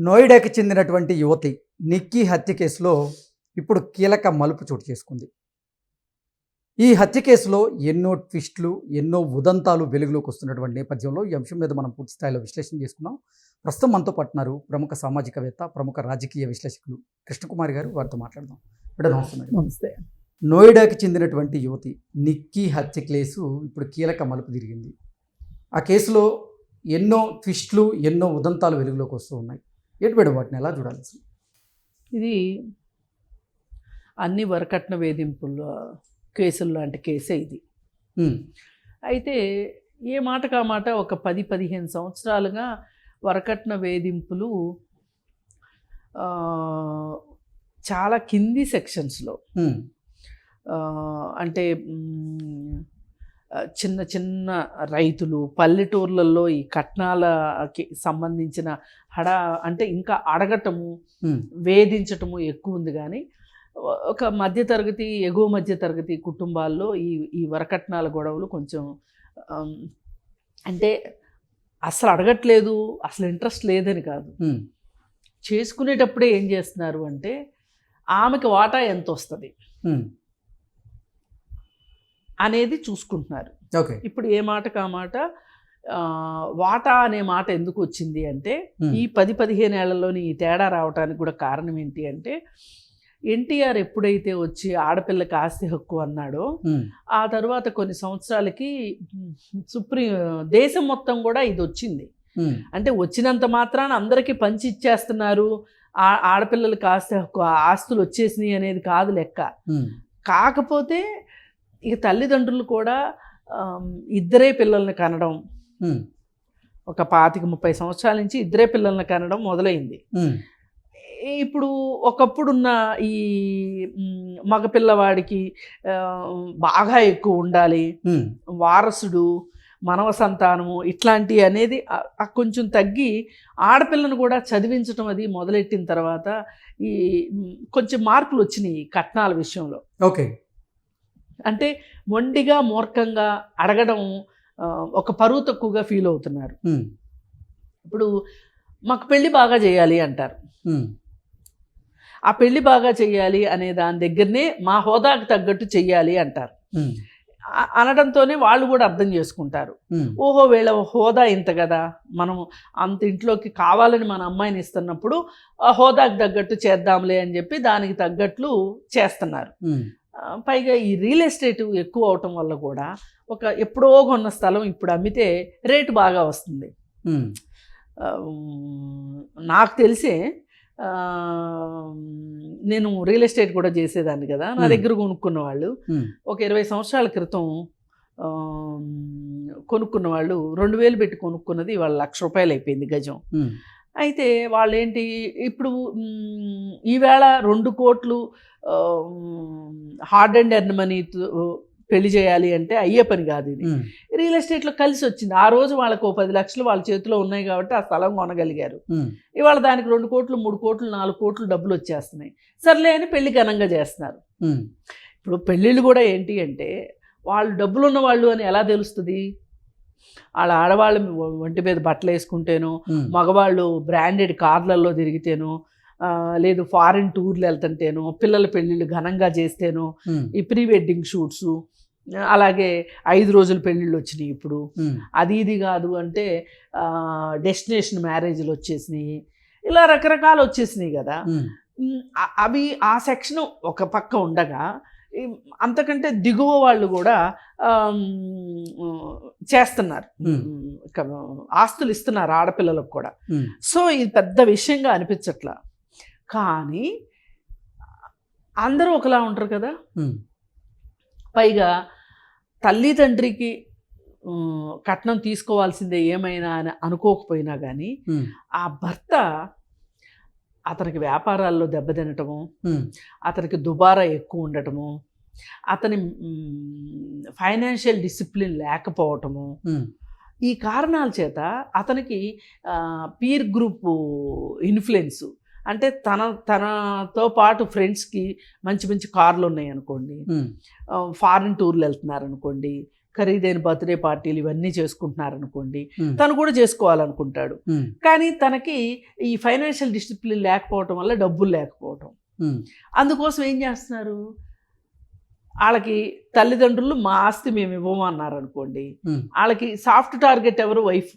నోయిడాకి చెందినటువంటి యువతి నిక్కీ హత్య కేసులో ఇప్పుడు కీలక మలుపు చోటు చేసుకుంది. ఈ హత్య కేసులో ఎన్నో ట్విస్టులు ఎన్నో ఉదంతాలు వెలుగులోకి వస్తున్నటువంటి నేపథ్యంలో ఈ అంశం మీద మనం పూర్తి స్థాయిలో విశ్లేషణ చేసుకున్నాం. ప్రస్తుతం మనతో పట్టున్నారు ప్రముఖ సామాజికవేత్త ప్రముఖ రాజకీయ విశ్లేషకులు కృష్ణకుమారి గారు. వారితో మాట్లాడదాం. మేడం నమస్తే నమస్తే. నోయిడాకి చెందినటువంటి యువతి నిక్కీ హత్య కేసు ఇప్పుడు కీలక మలుపు తిరిగింది. ఆ కేసులో ఎన్నో ట్విస్టులు ఎన్నో ఉదంతాలు వెలుగులోకి వస్తూ ఉన్నాయి. ఏంటి మేడం వాటిని ఎలా చూడాలి? ఇది అన్ని వరకట్న వేధింపుల కేసులు లాంటి కేసే ఇది. అయితే ఏ మాట కా మాట ఒక పది పదిహేను సంవత్సరాలుగా వరకట్న వేధింపులు ఆ, చాలా కింది సెక్షన్స్లో. అంటే ఆ, చిన్న చిన్న రైతులు పల్లెటూర్లలో ఈ కట్నాలకి సంబంధించిన హడా అంటే ఇంకా అడగటము వేధించటము ఎక్కువ ఉంది కానీ ఒక మధ్యతరగతి ఎగువ మధ్యతరగతి కుటుంబాల్లో ఈ ఈ వరకట్నాల గొడవలు కొంచెం అంటే అసలు అడగట్లేదు అసలు ఇంట్రెస్ట్ లేదని కాదు. చేసుకునేటప్పుడే ఏం చేస్తున్నారు అంటే ఆమెకి వాటా ఎంత వస్తుంది అనేది చూసుకుంటున్నారు. ఓకే. ఇప్పుడు ఏ మాట కా మాట? ఆ, వాటా అనే మాట ఎందుకు వచ్చింది అంటే ఈ పది పదిహేను ఏళ్ళలోని ఈ తేడా రావడానికి కూడా కారణం ఏంటి అంటే ఎన్టీఆర్ ఎప్పుడైతే వచ్చి ఆడపిల్లకి ఆస్తి హక్కు అన్నాడో ఆ తర్వాత కొన్ని సంవత్సరాలకి సుప్రీం దేశం మొత్తం కూడా ఇది వచ్చింది. అంటే వచ్చినంత మాత్రాన అందరికీ పంచి ఇచ్చేస్తున్నారు. ఆ ఆడపిల్లలకి ఆస్తి హక్కు ఆ ఆస్తులు వచ్చేసినాయి అనేది కాదు లెక్క. కాకపోతే ఇక తల్లిదండ్రులు కూడా ఇద్దరే పిల్లల్ని కనడం. ఒక పాతిక ముప్పై సంవత్సరాల నుంచి ఇద్దరే పిల్లల్ని కనడం మొదలైంది. ఇప్పుడు ఒకప్పుడున్న ఈ మగపిల్లవాడికి బాగా ఎక్కువ ఉండాలి. వారసుడు మనవ సంతానము ఇట్లాంటి అనేది కొంచెం తగ్గి ఆడపిల్లను కూడా చదివించడం అది మొదలెట్టిన తర్వాత ఈ కొంచెం మార్పులు వచ్చినాయి కట్నాల విషయంలో. ఓకే. అంటే మొండిగా మూర్ఖంగా అడగడం ఒక పరువు తక్కువగా ఫీల్ అవుతున్నారు. ఇప్పుడు మాకు పెళ్ళి బాగా చేయాలి అంటారు. ఆ పెళ్ళి బాగా చెయ్యాలి అనే దాని దగ్గరనే మా హోదాకు తగ్గట్టు చెయ్యాలి అంటారు. అనడంతోనే వాళ్ళు కూడా అర్థం చేసుకుంటారు. ఓహో వీళ్ళ హోదా ఇంత కదా! మనం అంత ఇంట్లోకి కావాలని మన అమ్మాయిని ఇస్తున్నప్పుడు ఆ హోదాకు తగ్గట్టు చేద్దాంలే అని చెప్పి దానికి తగ్గట్లు చేస్తున్నారు. పైగా ఈ రియల్ ఎస్టేట్ ఎక్కువ అవటం వల్ల కూడా ఒక ఎప్పుడో కొన్న స్థలం ఇప్పుడు అమ్మితే రేటు బాగా వస్తుంది. నాకు తెలిసే నేను రియల్ ఎస్టేట్ కూడా చేసేదాన్ని కదా. నా. దగ్గర కొనుక్కున్న వాళ్ళు ఒక ఇరవై సంవత్సరాల క్రితం కొనుక్కున్న వాళ్ళు రెండు వేలు పెట్టి కొనుక్కున్నది వాళ్ళ లక్ష రూపాయలు అయిపోయింది గజం. అయితే వాళ్ళు ఏంటి ఇప్పుడు ఈవేళ రెండు కోట్లు హార్డ్ అండ్ ఎర్న్ మనీ పెళ్ళి చేయాలి అంటే అయ్యే పని కాదు ఇది. రియల్ ఎస్టేట్లో కలిసి వచ్చింది. ఆ రోజు వాళ్ళకు ఓ పది లక్షలు వాళ్ళ చేతిలో ఉన్నాయి కాబట్టి ఆ స్థలం కొనగలిగారు. ఇవాళ దానికి రెండు కోట్లు మూడు కోట్లు నాలుగు కోట్లు డబ్బులు వచ్చేస్తున్నాయి. సర్లే అని పెళ్ళి ఘనంగా చేస్తున్నారు. ఇప్పుడు పెళ్ళిళ్ళు కూడా ఏంటి అంటే వాళ్ళు డబ్బులు ఉన్న వాళ్ళు అని ఎలా తెలుస్తుంది? వాళ్ళ ఆడవాళ్ళు ఒంటి మీద బట్టలు వేసుకుంటేనో మగవాళ్ళు బ్రాండెడ్ కార్లలో తిరిగితేనో లేదు ఫారిన్ టూర్లు వెళ్తుంటేనో పిల్లల పెళ్ళిళ్ళు ఘనంగా చేస్తేనో ఈ ప్రీ వెడ్డింగ్ షూట్స్ అలాగే ఐదు రోజుల పెళ్ళిళ్ళు వచ్చినాయి ఇప్పుడు. అది ఇది కాదు అంటే డెస్టినేషన్ మ్యారేజ్లు వచ్చేసినాయి. ఇలా రకరకాలు వచ్చేసినాయి కదా. అవి ఆ సెక్షన్ ఒక పక్క ఉండగా అంతకంటే దిగువ వాళ్ళు కూడా చేస్తున్నారు. ఆస్తులు ఇస్తున్నారు ఆడపిల్లలకు కూడా. సో ఇది పెద్ద విషయంగా అనిపించట్లా. కానీ అందరూ ఒకలా ఉంటారు కదా? పైగా తల్లి తండ్రికి కట్నం తీసుకోవాల్సిందే ఏమైనా అని అనుకోకపోయినా కానీ ఆ భర్త అతనికి వ్యాపారాల్లో దెబ్బతినటము అతనికి దుబారా ఎక్కువ ఉండటము అతని ఫైనాన్షియల్ డిసిప్లిన్ లేకపోవటము. ఈ కారణాల చేత అతనికి పీర్ గ్రూప్ ఇన్ఫ్లుయెన్స్ అంటే తన తనతో పాటు ఫ్రెండ్స్కి మంచి మంచి కార్లు ఉన్నాయి అనుకోండి ఫారిన్ టూర్లు వెళ్తున్నారు అనుకోండి ఖరీదైన బర్త్డే పార్టీలు ఇవన్నీ చేసుకుంటున్నారనుకోండి తను కూడా చేసుకోవాలనుకుంటాడు. కానీ తనకి ఈ ఫైనాన్షియల్ డిసిప్లిన్ లేకపోవటం వల్ల డబ్బులు లేకపోవటం. అందుకోసం ఏం చేస్తున్నారు? వాళ్ళకి తల్లిదండ్రులు మా ఆస్తి మేము ఇవ్వము అన్నారు అనుకోండి వాళ్ళకి సాఫ్ట్ టార్గెట్ ఎవరు? వైఫ్.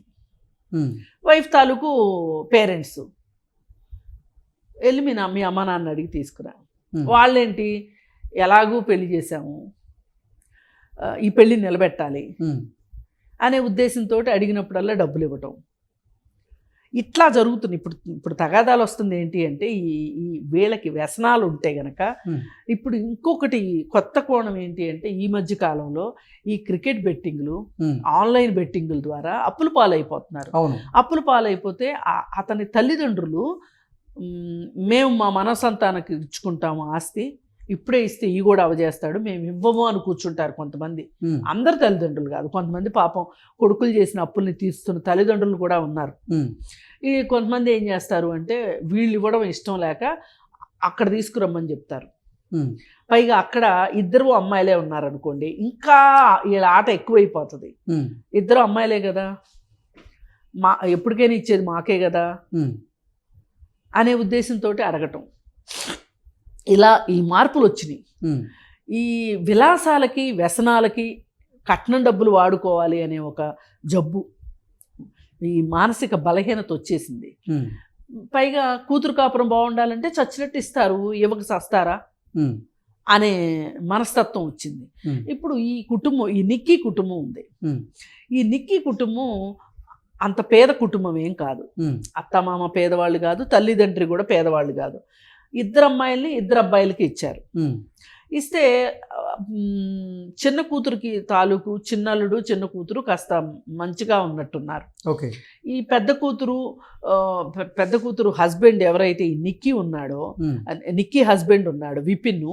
వైఫ్ తాలూకు పేరెంట్స్. వెళ్ళి మీ నా మీ అమ్మ నాన్న అడిగి తీసుకురా. వాళ్ళేంటి? ఎలాగూ పెళ్ళి చేశాము. ఈ పెళ్ళి నిలబెట్టాలి అనే ఉద్దేశంతో అడిగినప్పుడల్లా డబ్బులు ఇవ్వటం. ఇట్లా జరుగుతుంది. ఇప్పుడు ఇప్పుడు తగాదాలు వస్తుంది ఏంటి అంటే ఈ ఈ వీళ్ళకి వ్యసనాలు ఉంటే గనక ఇప్పుడు ఇంకొకటి కొత్త కోణం ఏంటి అంటే ఈ మధ్య కాలంలో ఈ క్రికెట్ బెట్టింగ్లు ఆన్లైన్ బెట్టింగుల ద్వారా అప్పుల పాలైపోతున్నారు. అప్పుల పాలైపోతే అతని తల్లిదండ్రులు మేము మా మనసంతానికి ఇచ్చుకుంటాము ఆస్తి ఇప్పుడే ఇస్తే ఈ కూడా అవజేస్తాడు మేము ఇవ్వము అని కూర్చుంటారు కొంతమంది. అందరు తల్లిదండ్రులు కాదు కొంతమంది పాపం కొడుకులు చేసిన అప్పుల్ని తీస్తున్న తల్లిదండ్రులు కూడా ఉన్నారు. ఈ కొంతమంది ఏం చేస్తారు అంటే వీళ్ళు ఇవ్వడం ఇష్టం లేక అక్కడ తీసుకురమ్మని చెప్తారు. పైగా అక్కడ ఇద్దరు అమ్మాయిలే ఉన్నారనుకోండి ఇంకా వీళ్ళ ఆట ఎక్కువైపోతుంది. ఇద్దరు అమ్మాయిలే కదా. మా ఎప్పటికైనా ఇచ్చేది మాకే కదా. అనే ఉద్దేశంతో అడగటం. ఇలా ఈ మార్పులు వచ్చినాయి ఈ విలాసాలకి వ్యసనాలకి కట్నం డబ్బులు వాడుకోవాలి అనే ఒక జబ్బు ఈ మానసిక బలహీనత వచ్చేసింది పైగా కూతురు కాపురం బాగుండాలంటే చచ్చినట్టు ఇస్తారు ఇవ్వక సస్తారా? అనే మనస్తత్వం వచ్చింది. ఇప్పుడు ఈ కుటుంబం ఈ నిక్కీ కుటుంబం ఉంది. ఈ నిక్కీ కుటుంబం అంత పేద కుటుంబం ఏం కాదు అత్తమామ పేదవాళ్ళు కాదు తల్లిదండ్రి కూడా పేదవాళ్ళు కాదు. ఇద్దరు అమ్మాయిల్ని ఇద్దరు అబ్బాయిలకి ఇచ్చారు ఇస్తే చిన్న కూతురికి తాలూకు చిన్నల్లుడు చిన్న కూతురు కాస్త మంచిగా ఉన్నట్టున్నారు. ఓకే. ఈ పెద్ద కూతురు పెద్ద కూతురు హస్బెండ్ ఎవరైతే ఈ నిక్కీ ఉన్నాడో నిక్కీ హస్బెండ్ ఉన్నాడు విపిన్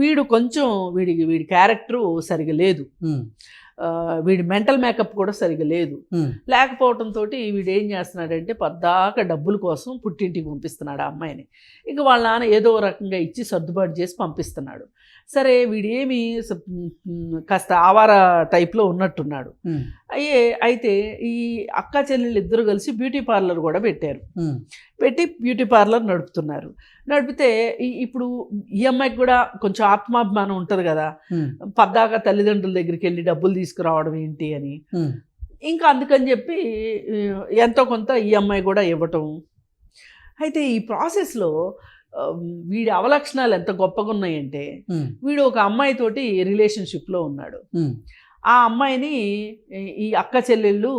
వీడు కొంచెం వీడి వీడి క్యారెక్టరు సరిగా లేదు. వీడి మెంటల్ మేకప్ కూడా సరిగా లేదు. లేకపోవడంతో వీడు ఏం చేస్తున్నాడంటే పద్దాక డబ్బుల కోసం పుట్టింటికి పంపిస్తున్నాడు ఆ అమ్మాయిని. ఇక వాళ్ళ నాన్న ఏదో రకంగా ఇచ్చి సర్దుబాటు చేసి పంపిస్తున్నాడు. సరే వీడు ఏమి స- మ్, కాస్త ఆవార టైప్లో ఉన్నట్టున్నాడు. అయ్యే అయితే ఈ అక్క చెల్లెళ్ళు ఇద్దరు కలిసి బ్యూటీ పార్లర్ కూడా పెట్టారు. పెట్టి బ్యూటీ పార్లర్ నడుపుతున్నారు. నడిపితే ఇప్పుడు ఈ అమ్మాయికి కూడా కొంచెం ఆత్మాభిమానం ఉంటుంది కదా. పద్దాక తల్లిదండ్రుల దగ్గరికి వెళ్ళి డబ్బులు తీసుకురావడం ఏంటి అని. ఇంకా అందుకని చెప్పి ఎంతో కొంత ఈ అమ్మాయి కూడా ఇవ్వటం. అయితే ఈ ప్రాసెస్లో వీడి అవలక్షణాలు ఎంత గొప్పగా ఉన్నాయంటే వీడు ఒక అమ్మాయితోటి రిలేషన్షిప్లో ఉన్నాడు. ఆ అమ్మాయిని ఈ- అక్క చెల్లెళ్ళు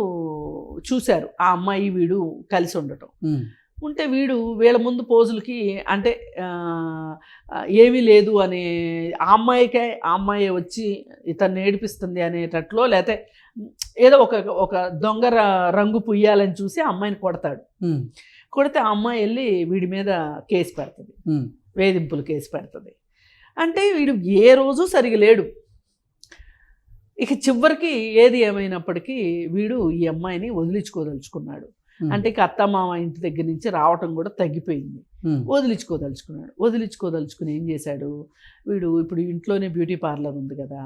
చూశారు. ఆ అమ్మాయి వీడు కలిసి ఉండటం. ఉంటే వీడు వీళ్ళ ముందు పోజులకి అంటే ఏమీ లేదు అనే ఆ అమ్మాయికే ఆ అమ్మాయి వచ్చి ఇతన్ని ఏడిపిస్తుంది అనేటట్లో లేకపోతే ఏదో ఒక ఒక దొంగ రంగు పుయ్యాలని చూసి అమ్మాయిని కొడతాడు. కొడితే ఆ అమ్మాయి వెళ్ళి వీడి మీద కేసు పెడుతుంది. వేధింపులు కేసు పెడుతుంది. అంటే వీడు ఏ రోజు సరిగా లేడు. ఇక చివరికి ఏది ఏమైనప్పటికీ వీడు ఈ అమ్మాయిని వదిలించుకోదలుచుకున్నాడు. అంటే ఇక అత్త మామ ఇంటి దగ్గర నుంచి రావటం కూడా తగ్గిపోయింది. వదిలించుకోదలుచుకున్నాడు. వదిలించుకోదలుచుకుని ఏం చేశాడు? వీడు ఇప్పుడు ఇంట్లోనే బ్యూటీ పార్లర్ ఉంది కదా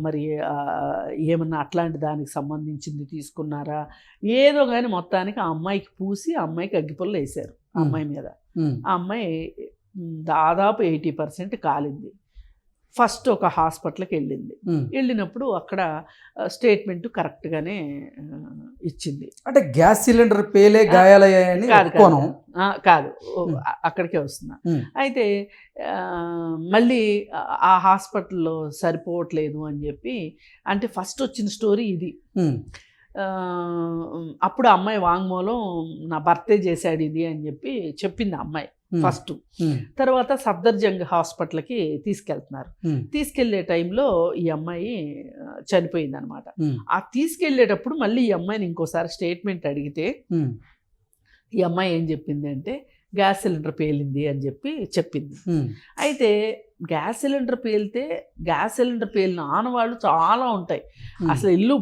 మరి ఏమన్నా అట్లాంటి దానికి సంబంధించింది తీసుకున్నారా? ఏదో కానీ మొత్తానికి ఆ అమ్మాయికి పూసి ఆ అమ్మాయికి అగ్గిపుల్ల వేశారు ఆ. అమ్మాయి మీద. ఆ అమ్మాయి దాదాపు ఎయిటీ పర్సెంట్ కాలింది. ఫస్ట్ ఒక హాస్పిటల్కి వెళ్ళింది. వెళ్ళినప్పుడు అక్కడ స్టేట్మెంట్ కరెక్ట్గానే ఇచ్చింది. అంటే గ్యాస్ సిలిండర్ పేలే గాయాలయ్యాయని కాదు కాదు. అక్కడికే వస్తున్నా. అయితే మళ్ళీ ఆ- హాస్పిటల్లో సరిపోవట్లేదు అని చెప్పి అంటే ఫస్ట్ వచ్చిన స్టోరీ ఇది. అప్పుడు అమ్మాయి వాంగ్మూలం నా భర్తే చేశాడు ఇది అని చెప్పి చెప్పింది అమ్మాయి. ఫస్ట్. తర్వాత సఫ్దర్జంగ్ హాస్పిటల్కి తీసుకెళ్తున్నారు. తీసుకెళ్ళే టైంలో ఈ అమ్మాయి చనిపోయింది అనమాట ఆ తీసుకెళ్ళేటప్పుడు మళ్ళీ ఈ అమ్మాయిని ఇంకోసారి స్టేట్మెంట్ అడిగితే ఈ అమ్మాయి ఏం చెప్పింది అంటే గ్యాస్ సిలిండర్ పేలింది అని చెప్పి చెప్పింది. అయితే గ్యాస్ సిలిండర్ పేలితే గ్యాస్ సిలిండర్ పేలిన ఆనవాళ్ళు చాలా ఉంటాయి. అసలు ఇల్లు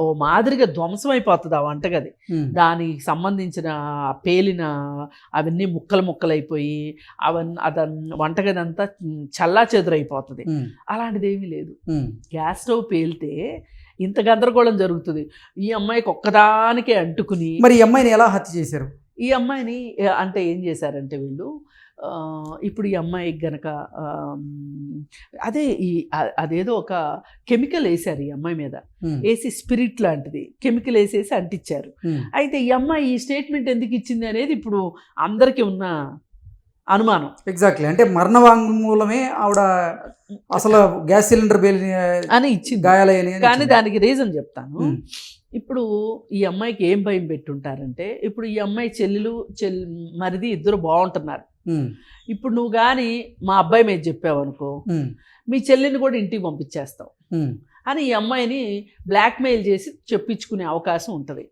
ఓ మాదిరిగా ధ్వంసం అయిపోతుంది ఆ వంటగది. దానికి సంబంధించిన పేలిన అవన్నీ ముక్కలు ముక్కలైపోయి అవన్నీ అదన్ వంటగది అంతా చల్లా చెదురైపోతుంది. అలాంటిది ఏమీ లేదు. గ్యాస్ స్టవ్ పేలితే ఇంత గందరగోళం జరుగుతుంది. ఈ అమ్మాయికి ఒక్కదానికే అంటుకుని మరి ఈ అమ్మాయిని ఎలా హత్య చేశారు? ఈ అమ్మాయిని అంటే ఏం చేశారంటే వీళ్ళు ఇప్పుడు ఈ అమ్మాయికి గనక అదే ఈ అదేదో ఒక కెమికల్ వేశారు ఈ అమ్మాయి మీద. వేసి స్పిరిట్ లాంటిది కెమికల్ వేసేసి అంటించారు అయితే ఈ అమ్మాయి ఈ స్టేట్మెంట్ ఎందుకు ఇచ్చింది అనేది ఇప్పుడు అందరికీ ఉన్న అనుమానం. ఎగ్జాక్ట్లీ అంటే మరణ వాంగ్మూలమే ఆవిడ అసలు గ్యాస్ సిలిండర్ బేలి అని ఇచ్చింది. గాయాలయ్యని కానీ. దానికి రీజన్ చెప్తాను. ఇప్పుడు ఈ అమ్మాయికి ఏం భయం పెట్టుంటారంటే ఇప్పుడు ఈ అమ్మాయి చెల్లెలు చెల్ మరిది ఇద్దరు బాగుంటున్నారు ఇప్పుడు నువ్వు కానీ మా అబ్బాయి మీద చెప్పావు అనుకో ఉమ్, మీ చెల్లిని కూడా ఇంటికి పంపించేస్తావు. అని ఈ అమ్మాయిని బ్లాక్మెయిల్ చేసి చెప్పించుకునే అవకాశం ఉంటుంది.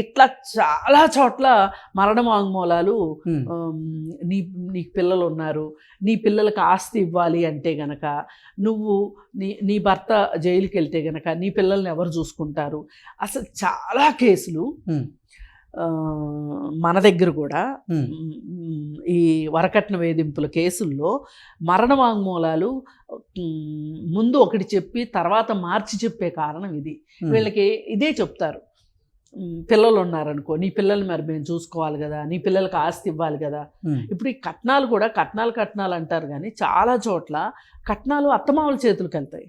ఇట్లా చాలా చోట్ల మరణ వాంగ్మూలాలు నీ నీకు పిల్లలు ఉన్నారు నీ పిల్లలకి ఆస్తి ఇవ్వాలి అంటే గనక నువ్వు నీ నీ భర్త జైలుకి వెళ్తే గనక నీ పిల్లల్ని ఎవరు చూసుకుంటారు? అసలు చాలా కేసులు. మన దగ్గర కూడా ఈ వరకట్న వేధింపుల కేసుల్లో మరణ వాంగ్మూలాలు ముందు ఒకటి చెప్పి తర్వాత మార్చి చెప్పే కారణం ఇది. వీళ్ళకి ఇదే చెప్తారు. పిల్లలు ఉన్నారనుకో నీ పిల్లల్ని మరి మేము చూసుకోవాలి కదా నీ పిల్లలకి ఆస్తి ఇవ్వాలి కదా. ఇప్పుడు ఈ కట్నాలు కూడా కట్నాలు కట్నాలు అంటారు కానీ చాలా చోట్ల కట్నాలు అత్తమామల చేతులకు వెళ్తాయి.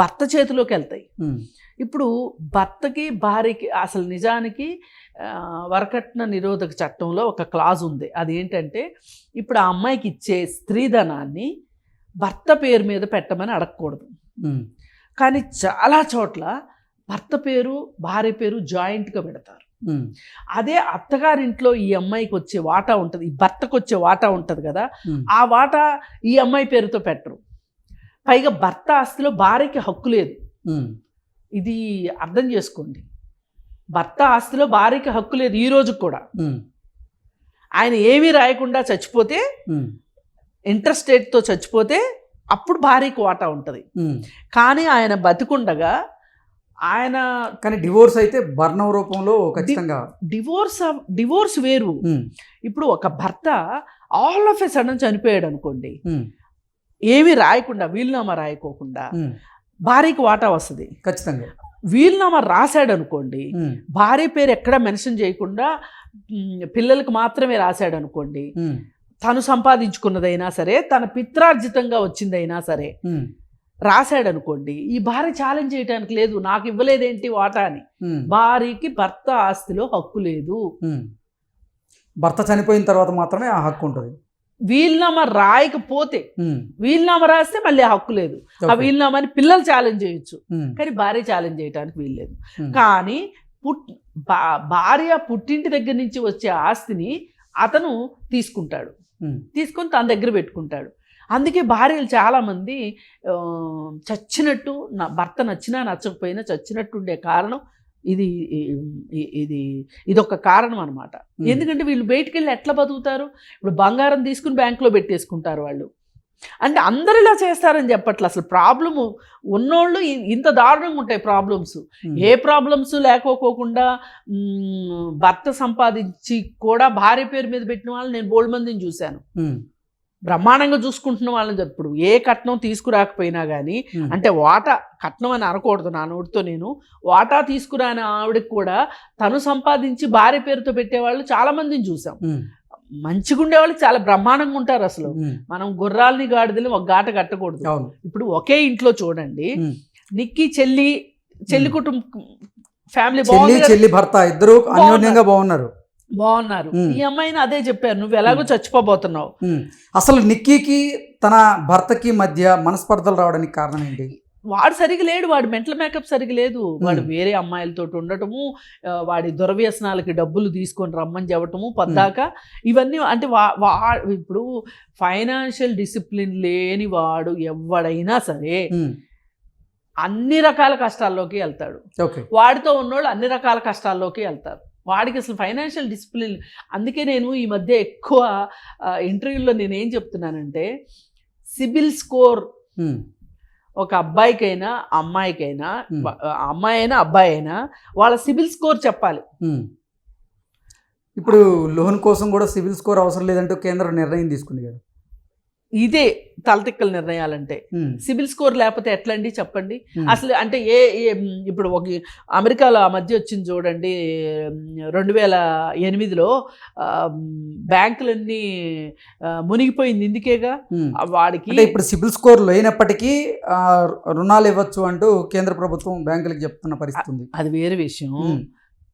భర్త చేతిలోకి వెళ్తాయి. ఇప్పుడు భర్తకి భార్యకి అసలు నిజానికి వరకట్న నిరోధక చట్టంలో ఒక క్లాజ్ ఉంది. అదేంటంటే ఇప్పుడు ఆ అమ్మాయికి ఇచ్చే స్త్రీధనాన్ని భర్త పేరు మీద పెట్టమని అడగకూడదు. కానీ చాలా చోట్ల భర్త పేరు భార్య పేరు జాయింట్గా పెడతారు. అదే అత్తగారింట్లో ఈ అమ్మాయికి వచ్చే వాటా ఉంటుంది ఈ భర్తకు వచ్చే వాటా ఉంటుంది కదా ఆ వాటా ఈ అమ్మాయి పేరుతో పెట్టరు. పైగా భర్త ఆస్తిలో భార్యకి హక్కు లేదు. ఇది అర్థం చేసుకోండి. భర్త ఆస్తిలో భార్యకి హక్కు లేదు ఈ రోజు కూడా. ఆయన ఏమీ రాయకుండా చచ్చిపోతే ఇంట్రెస్ట్ రేట్తో చచ్చిపోతే అప్పుడు భార్యకి వాటా ఉంటుంది. కానీ ఆయన బతికుండగా ఆయన కానీ డివోర్స్ అయితే భర్ణం రూపంలో ఖచ్చితంగా డివోర్స్ డివోర్స్ వేరు. ఇప్పుడు ఒక భర్త ఆల్ ఆఫ్ ఎ సడన్ చనిపోయాడు అనుకోండి. ఏమీ రాయకుండా వీలునామా రాయకోకుండా భార్యకి వాటా వస్తుంది. ఖచ్చితంగా. వీలునామా రాశాడు అనుకోండి భార్య పేరు ఎక్కడ మెన్షన్ చేయకుండా పిల్లలకు మాత్రమే రాశాడు అనుకోండి తను సంపాదించుకున్నదైనా సరే తన పిత్రార్జితంగా వచ్చిందైనా సరే రాశాడు అనుకోండి ఈ భార్య ఛాలెంజ్ చేయడానికి లేదు నాకు ఇవ్వలేదేంటి వాటా అని. భార్యకి భర్త ఆస్తిలో హక్కు లేదు. భర్త చనిపోయిన తర్వాత మాత్రమే ఆ హక్కు ఉంటుంది. వీలునామా రాయకపోతే వీలునామా రాస్తే మళ్ళీ ఆ హక్కు లేదు. ఆ. వీలునామాని పిల్లలు ఛాలెంజ్ చేయొచ్చు కానీ భార్య ఛాలెంజ్ చేయడానికి వీల్లేదు కానీ పుట్ భార్య పుట్టింటి దగ్గర నుంచి వచ్చే ఆస్తిని అతను తీసుకుంటాడు. తీసుకొని తన దగ్గర పెట్టుకుంటాడు. అందుకే భార్యలు చాలామంది చచ్చినట్టు నా భర్త నచ్చినా నచ్చకపోయినా చచ్చినట్టు ఉండే కారణం ఇది ఇది ఇదొక కారణం అనమాట ఎందుకంటే వీళ్ళు బయటికి వెళ్ళి ఎట్లా బతుకుతారు? ఇప్పుడు బంగారం తీసుకుని బ్యాంకులో పెట్టేసుకుంటారు వాళ్ళు. అంటే అందరు ఇలా చేస్తారని చెప్పట్లే. అసలు ప్రాబ్లము ఉన్నోళ్ళు ఇంత దారుణంగా ఉంటాయి ప్రాబ్లమ్స్. ఏ ప్రాబ్లమ్స్ లేకపోకుండా భర్త సంపాదించి కూడా భార్య పేరు మీద పెట్టిన వాళ్ళు నేను బోల్డ్ మందిని చూశాను. బ్రహ్మాండంగా చూసుకుంటున్న వాళ్ళని. ఇప్పుడు ఏ కట్నం తీసుకురాకపోయినా కానీ అంటే వాటా కట్నం అని అనకూడదు నా నోటితో నేను. వాటా తీసుకురాని ఆవిడకి కూడా తను సంపాదించి భార్య పేరుతో పెట్టేవాళ్ళు చాలా మందిని చూసాం. మంచిగా ఉండేవాళ్ళు చాలా బ్రహ్మాండంగా ఉంటారు అసలు. మనం గుర్రాలని గాడిదని ఒక గాట కట్టకూడదు. ఇప్పుడు ఒకే ఇంట్లో చూడండి. నిక్కి చెల్లి చెల్లి కుటుంబం ఫ్యామిలీ? చెల్లి భర్త ఇద్దరు అన్యోన్యంగా బాగున్నారు. బాగున్నారు. ఈ అమ్మాయిని అదే చెప్పారు నువ్వు ఎలాగో చచ్చిపోబోతున్నావు. అసలు నిక్కీకి తన భర్తకి మధ్య మనస్పర్ధలు రావడానికి కారణం ఏంటి? వాడు సరిగా లేడు వాడు మెంటల్ మేకప్ సరిగా లేదు. వాడు. వేరే అమ్మాయిలతో ఉండటము వాడి దురవ్యసనాలకి డబ్బులు తీసుకొని రమ్మని చెప్పటము పద్దాక ఇవన్నీ అంటే వా వా ఇప్పుడు ఫైనాన్షియల్ డిసిప్లిన్ లేని వాడు ఎవడైనా సరే అన్ని రకాల కష్టాల్లోకి వెళ్తాడు. ఓకే. వాడితో ఉన్నోళ్ళు అన్ని రకాల కష్టాల్లోకి వెళ్తారు. వాడికి అసలు ఫైనాన్షియల్ డిసిప్లిన్ అందుకే నేను ఈ మధ్య ఎక్కువ ఇంటర్వ్యూలో నేను ఏం చెప్తున్నానంటే సిబిల్ స్కోర్ ఒక అబ్బాయికైనా అమ్మాయికైనా అమ్మాయి అయినా అబ్బాయి అయినా వాళ్ళ సిబిల్ స్కోర్ చెప్పాలి. ఇప్పుడు లోన్ కోసం కూడా సివిల్ స్కోర్ అవసరం లేదంటూ కేంద్రం నిర్ణయం తీసుకుంది కదా. ఇదే తలతిక్కల నిర్ణయాలంటే. సిబిల్ స్కోర్ లేకపోతే ఎట్లా అండి చెప్పండి అసలు అంటే ఏ ఏ- ఇప్పుడు ఒక అమెరికాలో ఆ మధ్య వచ్చింది చూడండి రెండు వేల ఎనిమిదిలో బ్యాంకులన్నీ మునిగిపోయింది ఇందుకేగా? వాడికి ఇప్పుడు సిబిల్ స్కోర్ లేనప్పటికీ రుణాలు ఇవ్వచ్చు అంటూ కేంద్ర ప్రభుత్వం బ్యాంకులకు చెప్తున్న పరిస్థితి ఉంది అది వేరే విషయం.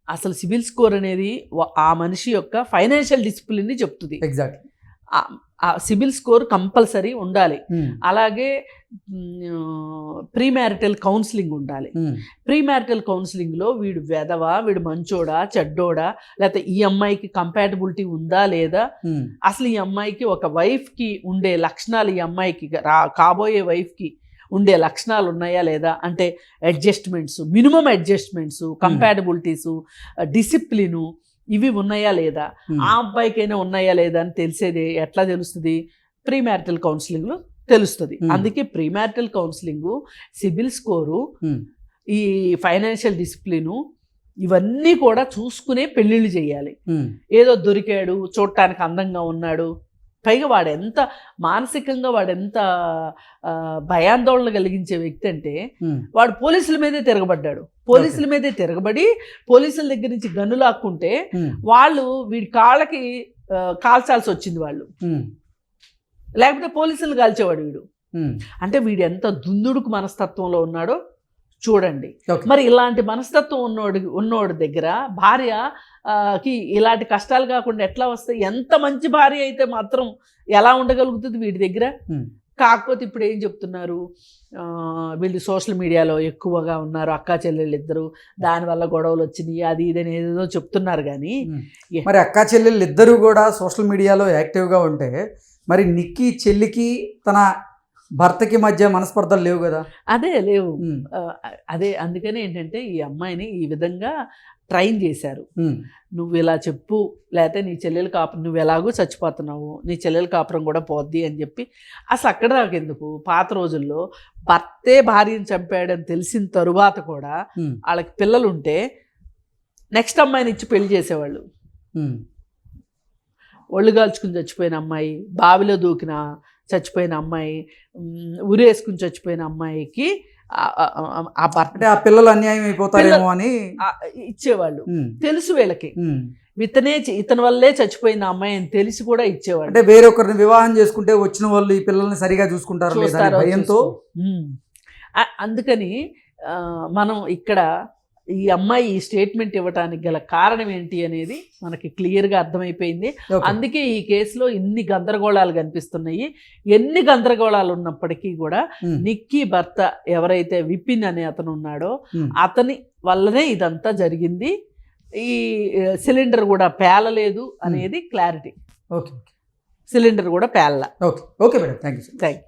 అసలు సిబిల్ స్కోర్ అనేది ఆ మనిషి యొక్క ఫైనాన్షియల్ డిసిప్లిన్ని చెప్తుంది. ఎగ్జాక్ట్లీ. ఆ- సిబిల్ స్కోర్ కంపల్సరీ ఉండాలి. అలాగే ప్రీ మ్యారిటల్ కౌన్సిలింగ్ ఉండాలి. ప్రీ మ్యారిటల్ కౌన్సిలింగ్లో వీడు వెధవా వీడు మంచోడా చెడ్డోడా లేకపోతే ఈ అమ్మాయికి కంపాటబిలిటీ ఉందా లేదా? అసలు ఈ అమ్మాయికి ఒక వైఫ్కి ఉండే లక్షణాలు ఈ అమ్మాయికి రా కాబోయే వైఫ్కి ఉండే లక్షణాలు ఉన్నాయా లేదా? అంటే adjustments minimum adjustments compatibilities discipline ఇవి ఉన్నాయా లేదా? ఆ అబ్బాయికైనా ఉన్నాయా లేదా అని తెలిసేది ఎట్లా తెలుస్తుంది? ప్రీ మ్యారిటల్ కౌన్సిలింగ్లో తెలుస్తుంది. అందుకే pre marital counselling CIBIL score ఈ ఫైనాన్షియల్ డిసిప్లిను ఇవన్నీ కూడా చూసుకునే పెళ్ళిళ్ళు చేయాలి. ఏదో దొరికాడు చూడటానికి అందంగా ఉన్నాడు పైగా వాడు ఎంత మానసికంగా వాడు ఎంత భయాందోళన కలిగించే వ్యక్తి అంటే వాడు పోలీసుల మీదే తిరగబడ్డాడు. పోలీసుల మీదే తిరగబడి పోలీసుల దగ్గర నుంచి గన్ను లాక్కుంటే వాళ్ళు వీడి కాళ్ళకి కాల్చాల్సి వచ్చింది వాళ్ళు. లేకపోతే పోలీసులు కాల్చేవాడు వీడు. అంటే వీడు ఎంత దుందుడుకు మనస్తత్వంలో ఉన్నాడో చూడండి. మరి ఇలాంటి మనస్తత్వం ఉన్నోడి ఉన్నోడి దగ్గర భార్య కి ఇలాంటి కష్టాలు కాకుండా ఎట్లా వస్తాయి ఎంత మంచి భార్య అయితే మాత్రం ఎలా ఉండగలుగుతుంది వీడి దగ్గర? కాకపోతే ఇప్పుడు ఏం చెప్తున్నారు? వీళ్ళు సోషల్ మీడియాలో ఎక్కువగా ఉన్నారు అక్కా చెల్లెళ్ళు ఇద్దరు దానివల్ల గొడవలు వచ్చినాయి అది ఇది అని ఏదేదో చెప్తున్నారు కానీ మరి అక్కా చెల్లెళ్ళు ఇద్దరు కూడా సోషల్ మీడియాలో యాక్టివ్గా ఉంటే మరి నిక్కి చెల్లికి తన భర్తకి మధ్య మనస్పర్ధలు లేవు కదా? అదే లేవు. అదే అందుకని ఏంటంటే ఈ అమ్మాయిని ఈ విధంగా ట్రైన్ చేశారు. నువ్వు ఇలా చెప్పు లేకపోతే నీ చెల్లెలు కాపురం నువ్వు ఎలాగో చచ్చిపోతున్నావు నీ చెల్లెల కాపురం కూడా పోద్ది అని చెప్పి అసలు అక్కడ దాకా ఎందుకు? పాత రోజుల్లో భర్తే భార్యను చంపాడని తెలిసిన తరువాత కూడా వాళ్ళకి పిల్లలు ఉంటే నెక్స్ట్ అమ్మాయిని ఇచ్చి పెళ్ళి చేసేవాళ్ళు. ఒళ్ళు కాల్చుకుని చచ్చిపోయిన అమ్మాయి బావిలో దూకిన చచ్చిపోయిన అమ్మాయి ఉరేసుకుని చచ్చిపోయిన అమ్మాయికి ఆ- భర్త అంటే ఆ పిల్లలు అన్యాయం అయిపోతారేమో అని? ఇచ్చేవాళ్ళు. తెలుసు వీళ్ళకి. ఇతనే ఇతని వల్లే చచ్చిపోయిన అమ్మాయి అని తెలిసి కూడా ఇచ్చేవాళ్ళు. అంటే వేరొకరిని వివాహం చేసుకుంటే వచ్చిన వాళ్ళు ఈ పిల్లల్ని సరిగా చూసుకుంటారు భయంతో? అందుకని మనం ఇక్కడ ఈ అమ్మాయి ఈ స్టేట్మెంట్ ఇవ్వడానికి గల కారణం ఏంటి అనేది మనకి క్లియర్గా అర్థమైపోయింది. అందుకే ఈ కేసులో ఇన్ని గందరగోళాలు కనిపిస్తున్నాయి. ఎన్ని గందరగోళాలు ఉన్నప్పటికీ కూడా ఉమ్, నిక్కీ భర్త ఎవరైతే విపిన్ అనే అతను ఉన్నాడో ఉమ్, అతని వల్లనే ఇదంతా జరిగింది. ఈ సిలిండర్ కూడా పేలలేదు అనేది క్లారిటీ ఓకే సిలిండర్ కూడా పేలల. Okay okay madam thank you thank